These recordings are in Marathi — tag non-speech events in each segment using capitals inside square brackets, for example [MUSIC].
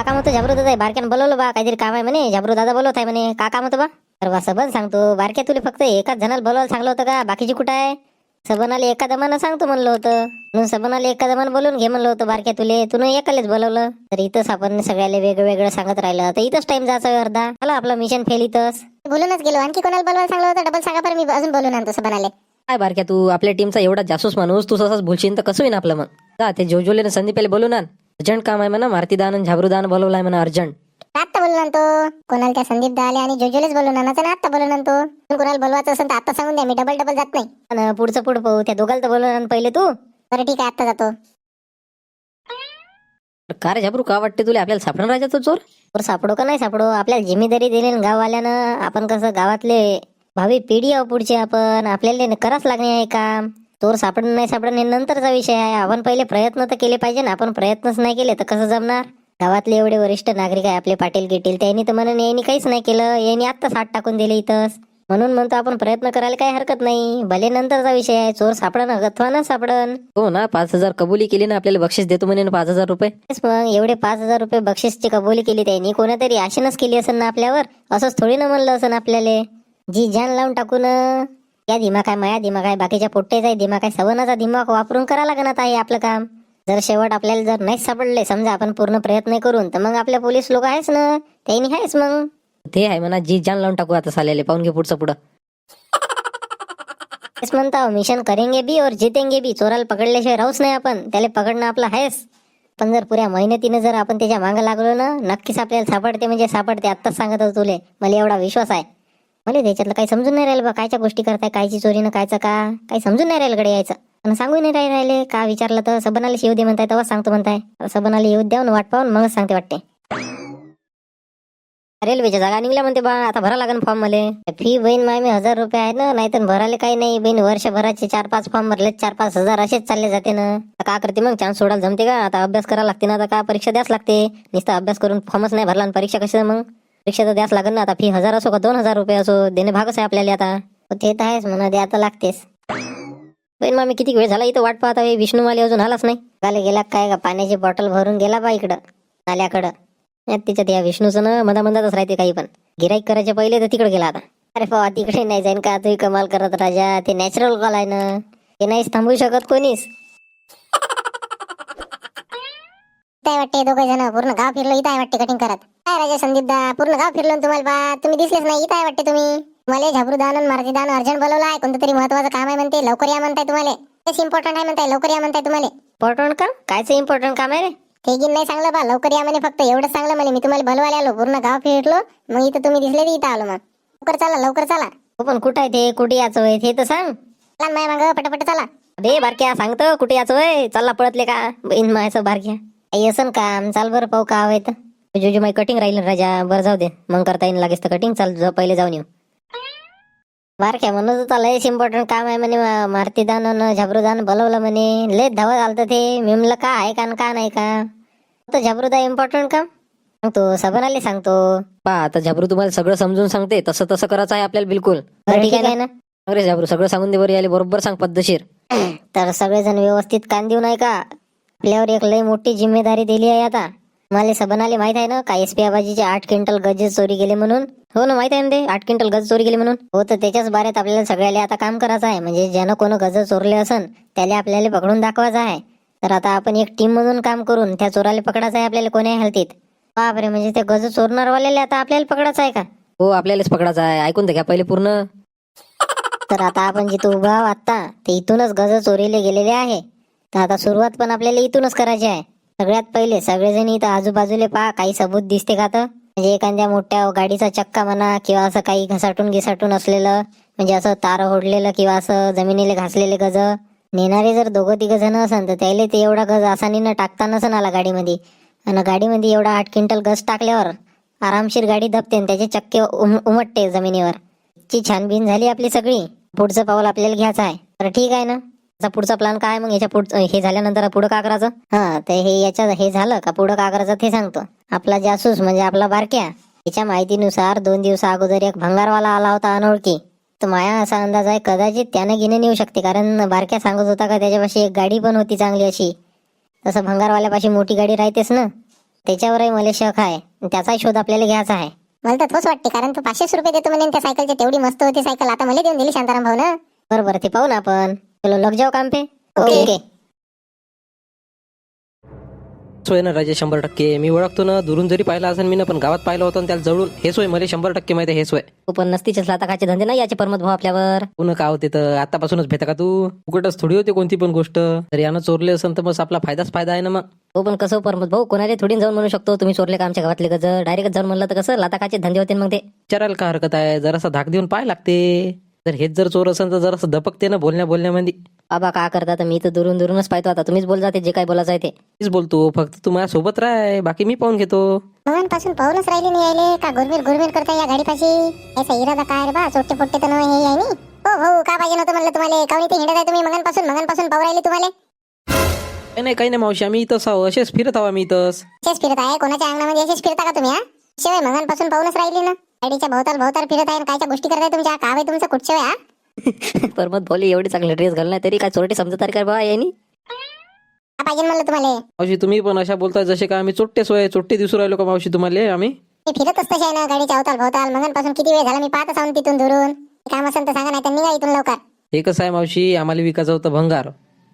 का काम होतं झाबरू दादा बारक्यानं बोलवलं बा. काहीतरी काम आहे म्हणे. झाबरू दादा बोलवत आहे म्हणे. का काम होतं बा. अरे बा सबन सांगतो बारक्या तुला फक्त एकाच जणाला बोलवायला सांगलं होतं का? बाकीची कुठं आहे? सबनाला एका दमानं सांगतो म्हणलं होतं. म्हणून सबनाला एका दमानं बोलून घे म्हणलं होतं बारक्या तुले. तुला एकालेच बोलवलं. तर इथंच आपण सगळ्याला वेगळं वेगळं सांगत राहिलं. तर इथंच टाइम जायचा अर्धा. झाला आपलं मिशन फेल इथंच. बोलूनच गेलो. आणखी कोणाला बोलवायला सांगलं होतं? डबल सांगा बरं. मी अजून बोलून आणतो बनाले काय बारक्या तू? आपल्या टीमचा एवढा जासूस माणूस. तू तसाच बोलशील तर कसं होईन आपलं मग? जा ते जोजोले संदीपाला बोलून आण. अर्जंट काम आहे म्हणा मारुतीदान आणि झाबरूदान बोलवलाय म्हणा अर्जंट. आत्ता बोलून आणतो कोणाला त्या संदीप दाले आणि जोजोलेच बोलून आणायचं ना आत्ता बोलून आणतो पण कोणाला बोलवायचं असेल तर आता सांगून द्या मी डबल डबल जात नाही. आणि पुढचं पुढं पाहू त्या दोघाला तर आणि पहिले तू. बरं ठीक आहे आत्ता जातो. का रे झाबरू का वाटते तुला? आपल्याला सापडणार राजाचा चोर बरं सापडो का नाही सापडो? आपल्याला जिम्मेदारी दिली ना गाववाल्यानं. आपण कसं गावातले भावी पिढी आहो पुढची आपण. आपल्याला न- करावंच लागणे आहे काम. चोर सापडणं नाही सापडणं हे नंतरचा विषय आहे. आपण पहिले प्रयत्न तर केले पाहिजे ना. आपण प्रयत्नच नाही केले तर कसं जमणार? गावातले एवढे वरिष्ठ नागरिक आहे आपले पाटील गिटील त्यांनी तर म्हणून यांनी काहीच नाही केलं. यांनी आत्ता साठ टाकून दिले इथंच. म्हणून म्हणतो आपण प्रयत्न करायला काही हरकत नाही. भले नंतरचा विषय आहे चोर सापडणं अथवा न सापडन हो ना पाच हजार कबुली केली ना आपल्याला बक्षीस देतो म्हणे ना पाच हजार रुपये. तेच मग एवढे पाच हजार रुपये बक्षीसची कबुली केली त्यांनी. कोणातरी आशेनच केली असेल ना आपल्यावर. असंच थोडी ना म्हणलं असं आपल्याला. जी जान लावून टाकून या दिमाग आहे माया दिमाग आहे बाकीच्या पोट्टेचा आहे दिमाग आहे. सवनाचा दिमाग वापरून करा लागणार आहे आपलं काम. जर शेवट आपल्याला जर नाहीच सापडले समजा आपण पूर्ण प्रयत्न करून तर मग आपल्या पोलीस लोक आहेच ना? त्यांनी आहेच मग. ते आहे म्हणा जी जान लावून टाकू आता साल्याले पाहून घे पुढचं पुढं. [LAUGHS] तेच म्हणता मिशन करेंगे बी और जितेंगे बी. चोराला पकडल्याशिवाय राहूच नाही आपण. त्याला पकडणं आपलं आहेच. पण जर पुऱ्या मेहनतीनं जर आपण त्याच्या मागं लागलो ना नक्कीच आपल्याला सापडते म्हणजे सापडते. आत्ताच सांगत तुले मला एवढा विश्वास आहे. मला त्याच्यातलं काही समजून नाही राहिलं बा कायच्या गोष्टी करताय कायची चोरी ना कायचं का? काही समजून नाही राहिलं कडे यायचं. आणि सांगू नाही राहिले राहिले. का विचारलं तर सबनाला येऊ दे म्हणताय तेव्हा सांगतो म्हणताय. सबनाला येऊ द्यावून वाट पाहून मगच सांगते वाटते. रेल्वेच्या जागा निघल्या म्हणते बा आता भरा लागेल फॉर्म मला. फी बहीण माय मी हजार रुपये आहे ना नाहीतर भरायला काही नाही. बहीण वर्षभराचे चार पाच फॉर्म भरले चार पाच हजार असेच चालले जाते ना. का करते मग? चान्स सोडायला जमते का? आता अभ्यास करायला लागते ना आता का परीक्षा द्यास लागते? नुसतं अभ्यास करून फॉर्मच नाही भरला आणि परीक्षा कशी मग? पेक्षा तर द्यास लागेल ना. आता फी हजार असो का दोन हजार रुपये असो देणे भागच आहे आपल्याला आता. ते तर आहेच म्हणा द्या आता लागतेस बहीण मामी किती वेळ झाला इथं वाट पाहत आहे? विष्णू माली अजून आलाच नाही. गाले गेला काय का पाण्याची बॉटल भरून गेला बा इकडं नाल्याकडं. तिच्यात या विष्णूचं ना मधा मंदातच राहते काही पण. गिराईक करायच्या पहिले तर तिकडे गेला आता. अरे बाबा तिकडे नाही जाईन का? तुम्ही कमाल करत राजा. ते नॅचरल कॉल आहे ना. ते नाहीच थांबू शकत कोणीच. काय वाटते दोघे जण. पूर्ण गाव फिरलो इथं आहे वाटते कटिंग करत. काय राजा संदीप दा? पूर्ण गाव फिरलो ना तुम्हाला बा. तुम्ही दिसलेच नाही इथं आहे वाटते तुम्ही. मला झाबरू दान आणि मारुती दान अर्जंट बोलवलं आहे. कोणतं तरी महत्वाचं काम आहे म्हणते. लवकर या म्हणताय तुम्हाला. तेच इम्पॉर्टंट आहे म्हणताय लवकर या म्हणताय तुम्हाला. इम्पॉर्टंट काम कायचं इम्पॉर्टंट काम आहे रे? ते गिन नाही सांगलं बा. लवकर या म्हणे फक्त. एवढंच सांगलं म्हणे. मी तुम्हाला भलवायला आलो. पूर्ण गाव फिरलो. मग इथं तुम्ही दिसले इथं आलो मग. लवकर चला लवकर चला. हो पण कुठं आहे ते? कुठे याचं वय ते तर सांग. चला माय मागं पटापट चला. अबे बारक्या सांगतो कुठे याचं चालला पळतले का? बहीण मायचं बारक्या. असन काम चाल बरं पाहू का हवंय तर जो जो माई कटिंग राहील राजा बरं जाऊ दे. मग करता येईल लागेच तर कटिंग चाल जा पहिले जाऊन येऊ. बारक्या म्हणत होता लयच इम्पॉर्टंट काम आहे म्हणे मा- मारुतीदान आणि झाबरूदान बोलवलं म्हणे. लय धावत आलतं ते. मी म्हणलं का आहे का का नाही का? तर झाबरूदा इम्पॉर्टंट काम. सांगतो सबनाले सांगतो. पा आता झाबरू तुम्हाला सगळं समजून सांगते. तसं तसं करायचं आहे आपल्याला बिलकुल. ठीक आहे ना. अरे झाबरू सगळं सांगून दे बरं याले. बरोबर सांग पद्धतशीर. तर सगळेजण व्यवस्थित कान देऊ नाही का? आपल्यावर एक लय मोठी जिम्मेदारी दिली आहे आता. मला सबनाले माहीत आहे ना का एस पी आबाजीचे आठ क्विंटल गज चोरी गेले म्हणून? हो ना माहीत आहे ना ते आठ क्विंटल गज चोरी गेली म्हणून? हो तर त्याच्याच बारेत आपल्याला सगळ्याला आता काम करायचं आहे. म्हणजे ज्यानं कोण गज चोरले असन त्याला आपल्याला पकडून दाखवायचं आहे. तर आता आपण एक टीम मधून काम करून त्या चोराला पकडायचं आहे आपल्याला कोण्या हालतीत बापरे म्हणजे ते गज चोरणारवाल्याला आता आपल्याला पकडायचं आहे का? हो आपल्यालाच पकडायचं आहे. ऐकून तर घ्या पहिले पूर्ण. तर आता आपण जिथं उभा आहोत आता ते इथूनच गज चोरीले गेलेले आहे. तर आता सुरुवात पण आपल्याला इथूनच करायची आहे. सगळ्यात पहिले सगळेजण इथं आजूबाजूले पहा काही सबूत दिसते का तर? म्हणजे एखाद्या मोठ्या गाडीचा चक्का म्हणा किंवा असं काही घसाटून घिसाटून असलेलं म्हणजे असं तार ओढलेलं किंवा असं जमिनीला घासलेले गज. नेणारे जर दोघं तिघ जण असन तर त्याला ते एवढा गज आसानीनं टाकता नसन आला गाडीमध्ये. आणि गाडीमध्ये एवढा आठ क्विंटल गज टाकल्यावर आरामशीर गाडी दबते आणि त्याचे चक्के उम उमटते जमिनीवर. ची छानबीन झाली आपली सगळी. पुढचं पाऊल आपल्याला घ्यायचं आहे. तर ठीक आहे ना? पुढचा प्लॅन काय? मग याच्या पुढचं हे झाल्यानंतर पुढं का करायचं? हा तर हे याच्या हे झालं का पुढं का करायचं ते सांगतो. आपला जासूस म्हणजे आपला बारक्या त्याच्या माहितीनुसार दोन दिवसा अगोदर एक भंगारवाला आला होता अनोळखी. तर माया असा अंदाज आहे कदाचित त्यानं घेणे नेऊ शकते कारण बारक्या सांगत होता का त्याच्यापाशी एक गाडी पण होती चांगली अशी. तसं भंगारवाल्यापाशी मोठी गाडी राहतेच ना. त्याच्यावरही मला शक आहे त्याचाही शोध आपल्याला घ्यायचा आहे. मला तर तोच वाटते कारण तू पाचशेच रुपये देतो म्हणे त्या सायकलची तेवढी मस्त होती सायकल आता मला देऊन दिली शांताराम भाऊ ना. बरं बरं ते पाहू ना आपण. चलो लग जाऊ काम पे। ओके. ओके। सोय ना राजे शंभर टक्के. मी ओळखतो ना दुरून जरी पाहिला असेल मी ना पण गावात पाहिलं होतं आणि त्याला जवळून हे सोय मला शंभर टक्के माहिती आहे हे सोय. तू पण नसतीच लाता खायचे धंदे नाही याचे परमत भाऊ आपल्यावर. पुन्हा का होते तर? आतापासूनच भेटा का तू? उकटच थोडी होती कोणती पण गोष्ट. जर यानं चोरले असेल तर बस आपला फायदाच फायदा आहे ना मग. हो पण कसं परमत भाऊ? कोणाला थोडी जाऊन म्हणू शकतो तुम्ही चोरले का आमच्या गावातले गज डायरेक्ट जाऊन म्हणलं तर कसं? लाता खायचे धंदे होते ना मग ते. विचारायला का हरकत आहे? जरासा धाक देऊन पाय लागते. जर हेच जर चोर असेल तर जरासं दपकते ना बोलण्या बोलण्यामध्ये. बाबा का करता तर मी तर दुरून दुरूनच पाहतो आता. तुम्हीच बोल जाते जे काय बोलायचं आहे ते. मीच बोलतो फक्त तू माझ्या सोबत राह बाकी मी पाहून घेतो. मगांपासून पाहूनच राहिले नाही यायले का गुरमीर गुरमीर करता या गाडीपाशी? ऐसा इरादा काय रे बा? चोट्टे पोट्टे तर नाही हे आहे नी हो भाऊ का पाहिजे नव्हतं म्हणलं तुम्हाला? काऊन इथे हिंडत आहे तुम्ही? मगांपासून मगांपासून पाहू राहिले तुम्हाला? काही नाही काही नाही मावशी आम्ही इथंच आहो. असेच फिरत आहो आम्ही इथंच. असेच फिरत आहे? कोणाच्या अंगणामध्ये असेच फिरता का तुम्ही हा? शिवाय मगांपासून पाहूनच राहिली ना. गाडीच्या भोवताल भोवताल फिरत आहे आणि कायच्या गोष्टी करताय तुमच्या? का आहे तुमचं? कुठच्या हा? [LAUGHS] परमत भोली एवढी चांगली ड्रेस घालणार तरी काय चोरटी समजत का बा यांनी? का पाहिजे म्हणलं तुम्हाला. मावशी तुम्ही पण अशा बोलताय जसे का आम्ही चोट्टे सोय चोट्टे दिसू राहिलो का मावशी तुम्हाला आम्ही? फिरतच तसे आहे ना गाडीच्या अवताल भोवताल मगांपासून किती वेळ झाला मी पाहत असावं तिथून दुरून. काम असेल तर सांगा नाही तर निघा इथून लवकर. हे कसं आहे मावशी आम्हाला विकायचं होतं भंगार.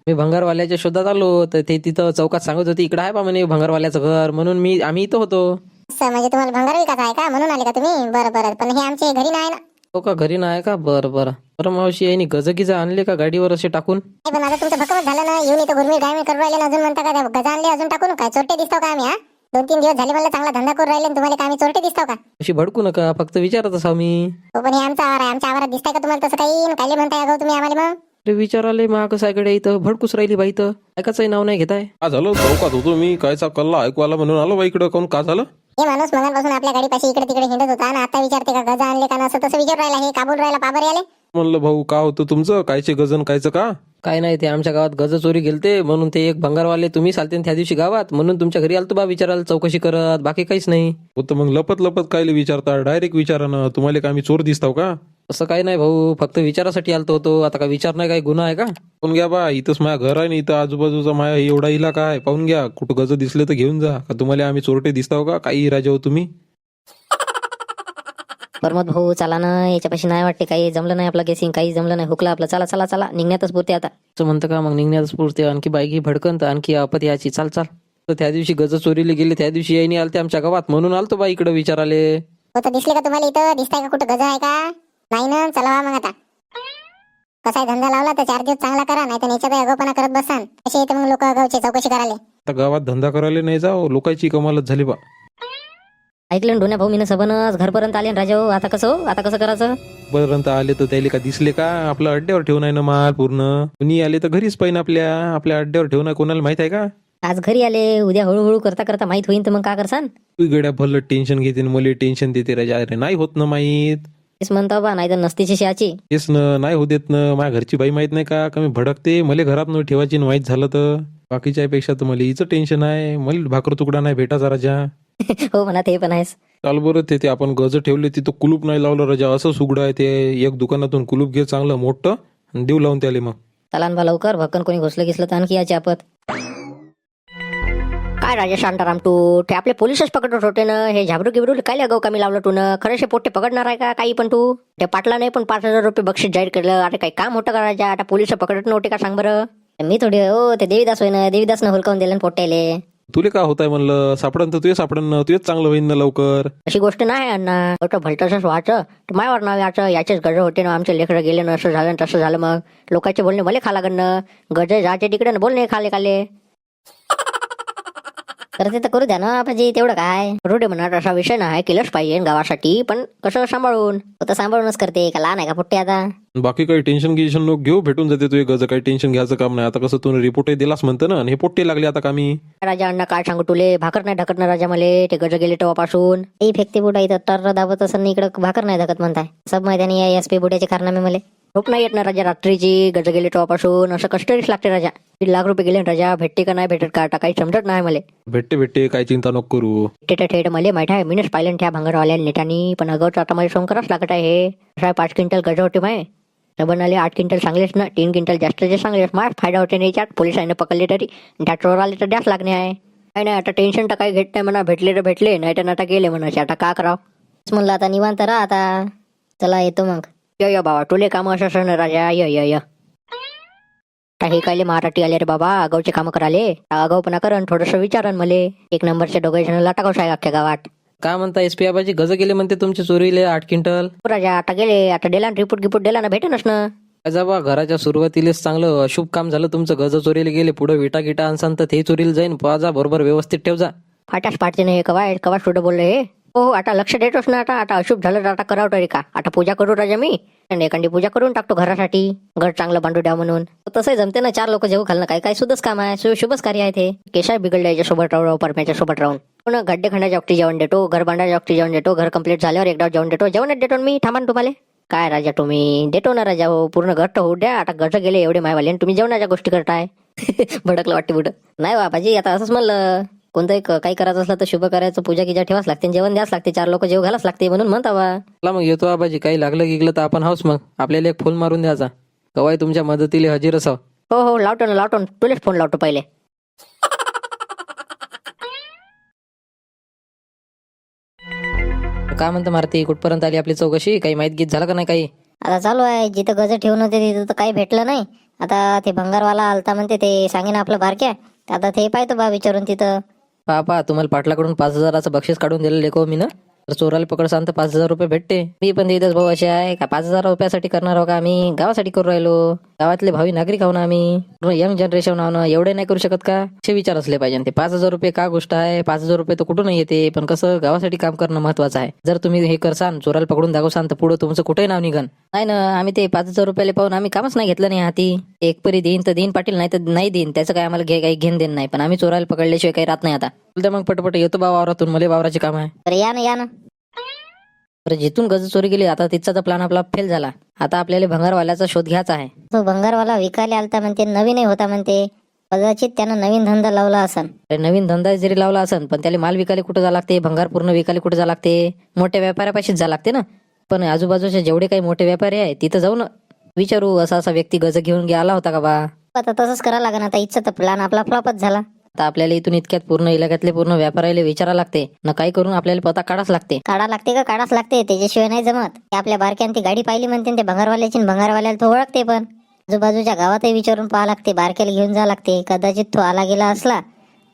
मी भंगारवाल्याच्या शोधात आलो तर ते तिथं चौकात सांगत होती इकडं आहे बा म्हणे भंगारवाल्याचं घर म्हणून मी आम्ही इथं होतो. असं म्हणजे तुम्हाला भंगार विकायचा आहे का म्हणून आले का तुम्ही? बरं बरं. पण हे आमचे घरी नाही ना. हो का? घरी नाही का? बरं बरं. बरं मावशी यांनी गजगिज आणले का गाडीवर असे टाकून? नाही पण आता तुमचं भकमत झालं ना. येऊन इथं गुरमीर गायमीर करून राहिले ना अजून म्हणता का त्या गजा आणले अजून टाकून? काय चोरटे दिसतो का आम्ही हा? दोन तीन दिवस झाले मला चांगला धंदा करून राहिले आणि तुम्हाला का आम्ही चोरटे दिसतो का? अशी भडकू नका फक्त विचारत असाव मी. हो पण हे आमचा आवार आहे. आमच्या आवारात दिसताय का तुम्हाला तसं काही? काय म्हणताय अगं तुम्ही आम्हाला मग? अरे विचाराले मा कसं आहे इथं? भडकूच राहिली बाई इथं. ऐकाचंही नाव नाही घेताय. का झालं? चौकात होतो मी. कायचा कल्ला ऐकू आला म्हणून आलो बा इकडं. कोण? का झालं? हे माणूस मनापासून आपल्या गाडीपाशी इकडे तिकडे हिंडत होता आणि आता विचारते का गजा आणले का ना असं तसं विचार राहिला हे काबूल राहिला पाबर आले. म्हणलं भाऊ का होतं तुमचं? कायचे गजन कायचं का? काय नाही ते आमच्या गावात गज चोरी गेलते. म्हणून ते एक भंगारवाले तुम्ही चालते त्या दिवशी गावात. म्हणून तुमच्या घरी आलतो बा विचारायला चौकशी करत. बाकी काहीच नाही. होतं मग लपत लपत कायले विचारता? डायरेक्ट विचारा ना. तुम्हाला का आम्ही चोर दिसताव का? असं काही नाही भाऊ. फक्त विचारासाठी आलतो होतो. आता का विचार नाही काय गुन्हा आहे का? पाहून घ्या बा. इथंच माझ्या घर आहे ना इथं आजूबाजूचा माझ्या एवढा इलाका आहे. पाहून घ्या. कुठं गज दिसले तर घेऊन जा. का तुम्हाला आम्ही चोरटे दिसताव का? काही राजा हो तुम्ही? परमत भाऊ चला ना याच्यापाशी नाही वाटते काही जमलं नाही आपलं गेसिंग काही जमलं नाही हुकला आपलं. चला चला चला निघण्यातच पुरते आता. असं म्हणतं का मग निघण्यातच पुरते आणखी बाईकी भडकन तर आणखी आपत याची चाल चाल. तर त्या दिवशी गज चोरीला गेले त्या दिवशी यायनी आलते आमच्या गावात. म्हणून आलतो बा इकडे विचाराले. हो तर दिसले का तुम्हाला इथं? दिसताय का कुठं गजा आहे का? नाही ना चला वा मग आता. कसा धंदा लावला तर चार दिवस चांगला करा नाही तर याच्यात अगोपणा करत बसान. असे येते मग लोक अगावची चौकशी करायला. आता गावात धंदा करायला नाही जाओ लोकांची कमालच झाली बा. ऐकलं डोन्या भाऊ मी सबनच घरपर्यंत आले ना राजा हो आता कसं हो? आता कसं करायचं? पर्यंत आले तर त्याले का दिसले का? आपल्या अड्ड्यावर ठेवून आहे ना माल पूर्ण. कुणी आले तर घरीच पाहिजे आपल्या आपल्या अड्ड्यावर ठेवून कोणाला माहीत आहे का? आज घरी आले उद्या हळूहळू करता करता माहीत होईन तर मग का करसान? तू गड्या भलं टेन्शन घेते न मला टेन्शन देते राजा. अरे नाही होत ना माहीत. तेच म्हणता बा नाही तर नसतीची शियाची तेच न नाही होत देत ना. माझ्या घरची बाई माहीत नाही का? कमी भडकते. मला घरात न ठेवायची न माहीत झालं तर. बाकीच्या पेक्षा तर मला हिचं टेन्शन आहे. मला भाकर तुकडा नाही भेटाचा राजा. [LAUGHS] हो म्हणा ते पण आहेस चाल बरं ते ते आपण गज ठेवले तिथं कुलूप नाही लावलं राजा असं सुगडं आहे ते. एक दुकानातून कुलूप घे चांगलं मोठं आणि देऊ लावून त्याले मग. चला ना बा लवकर भक्कन कोणी घुसलं घिसलं तर आणखी याची आपत. काय राजा शांताराम तू? ते आपले पोलिसच पकडत होते ना. हे झाबरू गिबरू काय लगाव कमी लावलं तू ना? खरंच हे पोट्टे पकडणार आहे का काही पण तू? ते पाटला नाही पण पाच हजार रुपये बक्षीस जाहीर केलं. आता काही काम होतं का राजा? आता पोलीस पकडत नव्हते का सांग बरं? मी थोडी हो ते देवीदास होय ना. देवीदासनं हुलकावून दिलं ना पोट्याले तुले का होत आहे म्हणलं? सापडन तर तुझे सापडन ना तुझेच चांगलं होईन ना लवकर. अशी गोष्ट नाही अण्णा. मोठं भलतसंच व्हायचं तर मायावर नाव याचं याचेच गज होते ना आमचे लेकरं गेले ना असं झालं न तसं झालं मग. लोकांचे बोलणे भले खा लागणं गज जायचे तिकडे ना बोलणे खाले खाले. तर ते तर करू द्या ना आपण जे तेवढं काय? रोडे म्हणा असा विषय नाही केलंच पाहिजे गावासाठी पण कसं सांभाळून? तो तर सांभाळूनच करते का लहान आहे का पुट्टे आता? बाकी काही टेन्शन गिन्शन नको घेऊ भेटून जाते तुझे गज काही टेन्शन घ्यायचं काम नाही. आता कसं तू रिपोर्टही दिलास म्हणतं ना आणि हे पोट्टे लागले आता कामी राजा अण्णा काय सांगू तुले भाकर नाही ढकत ना राजा मले ते गज गेले तेव्हापासून. ते फेकते बुडा इथं तर दाबत असं इकडं भाकर नाही धकत म्हणताय. सब मैदानी या एस पी बुड्याचे कारनामे मले. झोप नाही येत ना राजा रात्रीची गज गेले तेव्हापासून असं कष्टरीच लागते राजा. दीड लाख रुपये गेले ना राजा भेटते का नाही भेटत? का आता काही समजत नाही मले. भेटते भेटते काही चिंता नको करू. थेट थेट मले माहिती आहे मीनच पाहिलं ना त्या भांगरवाल्या नेटानी पण अगोदर आता मला सोंग करावंच लागत आहे. हे पाच क्विंटल गज होते माय. सबनाले आठ क्विंटल चांगलेच ना तीन क्विंटल जास्त जे चांगलेच मार फायदा होते नाही याच्यात. पोलिसांनी पकडले तरी त्या चोर आले तर द्यास लागणे आहे. काय नाही आता टेन्शन तर काही घेत नाही म्हणा. भेटले तर भेटले नाही तर नाटा गेले म्हणाचे आता का करावं? म्हणलं आता निवांत राहा आता. चला येतो मग. य य बाबा तुले काम असं सण राजा य य य. आता हे कायले मराठी आले रे बाबा आगाऊचे कामं कराले. आगाऊपणा करण थोडस विचारन मले. एक नंबरचे दोघे जण लाटा कसा आहे अख्ख्या गावात. काय म्हणता एस पी आबाजी? गज गेले म्हणते तुमचे चोरीले आठ क्विंटल. हो राजा आता गेले. आता दिला रिपोर्ट गिपोर्ट दिला ना भेटेनच ना. बा घराच्या सुरुवातीलाच चांगलं अशुभ काम झालं तुमचं. गज चोरीला गेले पुढे विटा गिटा आणसान तर ते चोरीला जाईन. पाजा बरोबर व्यवस्थित ठेव जा. फाटाच पाडते नाही कवा कवा सुद्धा बोलले हे? हो आता लक्ष देतोस ना आता. आता अशुभ झालं तर आता करावं तरी का? आता पूजा करू राजा मी. आणि एखादी पूजा करून टाकतो घरासाठी. घर चांगलं बांधू द्या म्हणून. तसं जमते ना चार लोक जेव घालणं. काय काय सुद्धच काम आहे. शुभच कार्य आहे ते. केशा बिघडले याच्यासोबत राहू परम्याच्या सोबत राहून. हो पण गड्डे खंडाच्या वक्ती जेवण देतो घर बांधायच्या वक्ती जेवण देतो घर कंप्लीट झाल्यावर एकदा जेवण देतो. जेवणच देतो मी. थांबा तुम्हाला. काय राजा तुम्ही? देतो ना राजा हो. पूर्ण घट्ट होऊ द्या. आता घट गेले एवढे मायवाले आणि तुम्ही जेवणाच्या गोष्टी करताय. [LAUGHS] भडकलं वाटते बुड नाही बाबाजी आता असंच म्हणलं. कोणतंही क- काही करायचं असलं तर शुभ करायचं पूजा गिजा ठेवाच लागते जेवण द्यास लागते. चार लोक जेव घालाच लागते म्हणून म्हणता बा. चला मग येतो आबाजी. काही लागलं गिगलं तर आपण हाऊस मग. आपल्याला एक फोन मारून द्यायचा. कवाय तुमच्या मदतीला हजीर असावं. हो हो लावतो ना लावतो ना. तुलाच फोन लावतो पहिले. काय म्हणतं मारती? कुठपर्यंत आली आपली चौकशी? काही माहीत गीत झालं का नाही काही? आता चालू आहे. जिथं गज ठेवून होते तिथं तर काही भेटलं नाही. आता ते भंगारवाला आलता म्हणते ते सांगेन आपलं बारक्या. आता ते पाहतो बा विचारून तिथं. पहा पहा तुम्हाला पाटलाकडून पाच हजाराचं बक्षीस काढून दिलं लेखो मी ना. तर चोराला पकडसान तर पाच हजार रुपये भेटते. मी पण देतच भाऊ असे आहे का? पाच हजार रुपयासाठी करणार हो का? आम्ही गावासाठी करू राहिलो. गावातले भावी नागरिक आहो ना आम्ही. यंग जनरेशन आहो ना एवढे नाही करू शकत का? असे विचार असले पाहिजे. ते पाच हजार रुपये का गोष्ट आहे? पाच हजार रुपये तर कुठून येते. पण कसं गावासाठी काम करणं महत्वाचं आहे. जर तुम्ही हे करसान चोराला पकडून दाखवसान तर पुढे तुमचं कुठेही नाव निघन. नाही ना आम्ही ते पाच हजार रुपयाला पाहून आम्ही कामच नाही घेतलं नाही हाती. एक परी देईन तर देईन पाटील नाही तर नाही देईन. त्याचं काय आम्हाला घे काही घेण देण नाही. पण आम्ही चोराला पकडल्याशिवाय काही राहत नाही आता. मग पटपट येतो बा वावरातून. मला वावराचे काम आहे. तर या ना या ना. तर जिथून गज चोरी गेली आता तिथचा प्लॅन आपला फेल झाला आता आपल्याला भंगारवाल्याचा शोध घ्यायचा आहे. तो भंगारवाला विकायला आलता म्हणते नवीनही होता म्हणते कदाचित त्यानं नवीन धंदा लावला असन. अरे नवीन धंदा जरी लावला असन पण त्याला माल विकायला कुठं जा लागते? भंगार पूर्ण विकायला कुठं जा लागते? मोठ्या व्यापाऱ्यापाशीच जा लागते ना? पण आजूबाजूचे जेवढे काही मोठे व्यापारी आहे तिथं जाऊन विचारू असा असा व्यक्ती गज घेऊन गे आला होता का बा? आता तसंच करा लागेल आता इच्छा तर प्लॅन आपला फ्लॉपच झाला. आता आपल्याला इथून इतक्यात पूर्ण इलाक्यातले पूर्ण व्यापाऱ्याला विचारा लागते. न काही करून आपल्याला पता काढाच लागते. काढा लागते का? काढाच लागते. त्याच्याशिवाय नाही जमत. ते आपल्या बारक्यान ती गाडी पाहिली म्हणते ते भंगारवाल्याची भंगारवाल्याला तो ओळखते पण. आजूबाजूच्या गावातही विचारून पाहा लागते. बारक्याला घेऊन जा लागते. कदाचित तो आला गेला असला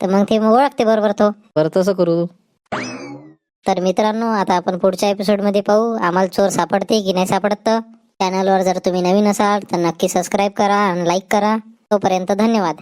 तर मग ते मग ओळखते बरोबर तो. बरं तसं करू तर मित्रांनो आता आपण पुढच्या एपिसोडमध्ये पाहू. आम्हाला चोर सापडते की नाही सापडत? तर चॅनलवर जर तुम्ही नवीन असाल तर नक्की सबस्क्राईब करा आणि लाईक करा. तोपर्यंत धन्यवाद.